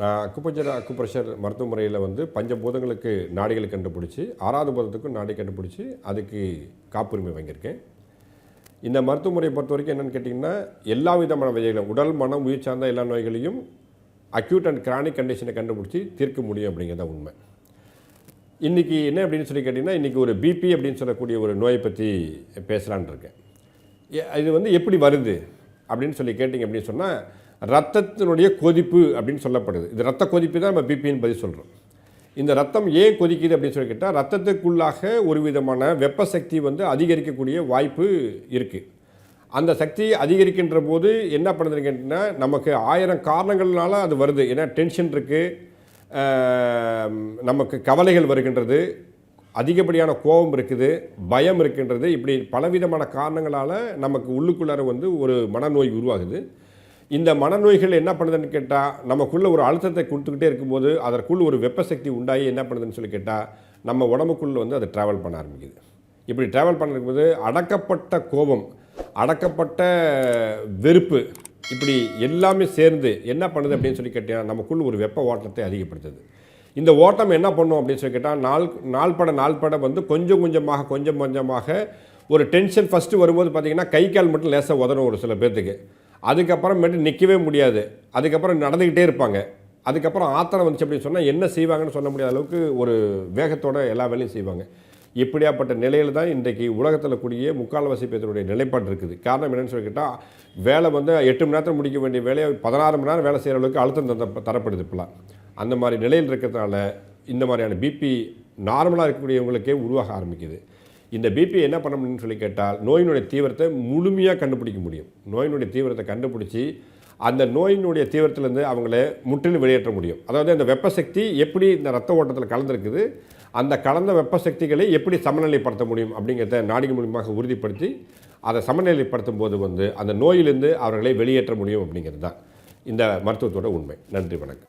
நான் acupuncture acupressure மருத்துவ முறையில் வந்து பஞ்சபூதங்களுக்கு நாடிகள் கண்டுபிடிச்சி ஆறாவது பூதத்துக்கும் நாடி கண்டுபிடிச்சி அதுக்கு காப்புரிமை வாங்கியிருக்கேன். இந்த மருத்துவ முறையை பொறுத்த வரைக்கும் என்னென்னு கேட்டிங்கன்னா எல்லா விதமான விதைகளும் உடல் மனம் உயிர் சார்ந்த எல்லா நோய்களையும் அக்யூட் அண்ட் கிரானிக் கண்டிஷனை கண்டுபிடிச்சி தீர்க்க முடியும் அப்படிங்கிறத உண்மை. இன்றைக்கி என்ன அப்படின்னு சொல்லி கேட்டிங்கன்னா இன்றைக்கி ஒரு பிபி அப்படின்னு சொல்லக்கூடிய ஒரு நோயை பற்றி பேசலான் இருக்கேன். இது வந்து எப்படி வருது அப்படின்னு சொல்லி கேட்டிங்க அப்படின்னு சொன்னால் ரத்தத்தினுடைய கொதிப்பு அப்படின்னு சொல்லப்படுது. இது ரத்த கொதிப்பு தான் நம்ம பிபின்னு பதில் சொல்கிறோம் இந்த ரத்தம் ஏன் கொதிக்குது அப்படின்னு சொல்லி கேட்டால் ரத்தத்துக்குள்ளாக ஒரு விதமான வெப்ப சக்தி வந்து அதிகரிக்கக்கூடிய வாய்ப்பு இருக்குது அந்த சக்தி அதிகரிக்கின்ற போது என்ன பண்ணுதுன்னு கேட்டிங்கன்னா நமக்கு ஆயிரம் காரணங்கள்னால அது வருது. ஏன்னா டென்ஷன் இருக்குது நமக்கு கவலைகள் வருகின்றது. அதிகப்படியான கோபம் இருக்குது. பயம் இருக்கின்றது. இப்படி பலவிதமான காரணங்களால் நமக்கு உள்ளுக்குள்ளார வந்து ஒரு மனநோய் உருவாகுது. இந்த மனநோய்கள் என்ன பண்ணுதுன்னு கேட்டால் நமக்குள்ளே ஒரு அழுத்தத்தை கொடுத்துக்கிட்டே இருக்கும்போது அதற்குள் ஒரு வெப்பசக்தி உண்டாகி என்ன பண்ணுதுன்னு சொல்லி கேட்டால் நம்ம உடம்புக்குள்ளே வந்து அது ட்ராவல் பண்ண ஆரம்பிக்குது. இப்படி ட்ராவல் பண்ணும்போது அடக்கப்பட்ட கோபம் அடக்கப்பட்ட வெறுப்பு இப்படி எல்லாமே சேர்ந்து என்ன பண்ணுது அப்படின்னு சொல்லி கேட்டிங்கன்னா நமக்குள்ள ஒரு வெப்ப ஓட்டத்தை அதிகப்படுத்துது. இந்த ஓட்டம் என்ன பண்ணும் அப்படின்னு சொல்லி கேட்டால் நாள் நாள் பட நாள் பட வந்து கொஞ்சம் கொஞ்சமாக கொஞ்சம் கொஞ்சமாக ஒரு டென்ஷன் ஃபஸ்ட்டு வரும்போது பார்த்திங்கன்னா கை கால் மட்டும் லேசாக உதறும் ஒரு சில பேர்த்துக்கு. அதுக்கப்புறமேட்டு நிற்கவே முடியாது. அதுக்கப்புறம் நடந்துக்கிட்டே இருப்பாங்க. அதுக்கப்புறம் ஆத்திரம் வந்துச்சு அப்படின்னு சொன்னால் என்ன செய்வாங்கன்னு சொல்ல முடியாத அளவுக்கு ஒரு வேகத்தோட எல்லா வேலையும் செய்வாங்க. இப்படியாப்பட்ட நிலையில் தான் இன்றைக்கு உலகத்தில் கூடிய முக்கால்வாசி பேருடைய நிலைப்பாடு இருக்குது. காரணம் என்னென்னு சொல்லி கேட்டால் வேலை வந்து எட்டு மணி நேரத்தில் முடிக்க வேண்டிய வேலையை பதினாறு மணி நேரம் வேலை செய்கிற அளவுக்கு அழுத்தம் தந்த தரப்படுது இப்போலாம் அந்த மாதிரி நிலையில் இருக்கிறதுனால இந்த மாதிரியான பிபி நார்மலாக இருக்கக்கூடியவங்களுக்கே உருவாக ஆரம்பிக்குது. இந்த பிபி என்ன பண்ண முடியும்னு சொல்லி கேட்டால் நோயினுடைய தீவிரத்தை முழுமையாக கண்டுபிடிக்க முடியும். நோயினுடைய தீவிரத்தை கண்டுபிடிச்சி அந்த நோயினுடைய தீவிரத்திலேருந்து அவங்கள முற்றிலும் வெளியேற்ற முடியும். அதாவது அந்த வெப்ப சக்தி எப்படி இந்த ரத்த ஓட்டத்தில் கலந்துருக்குது அந்த கலந்த வெப்ப சக்திகளை எப்படி சமநிலைப்படுத்த முடியும் அப்படிங்கிறத நாடிகள் மூலியமாக உறுதிப்படுத்தி அதை சமநிலைப்படுத்தும் போது வந்து அந்த நோயிலிருந்து அவர்களை வெளியேற்ற முடியும் அப்படிங்கிறது தான். இந்த மருத்துவத்தோட உண்மை. நன்றி வணக்கம்.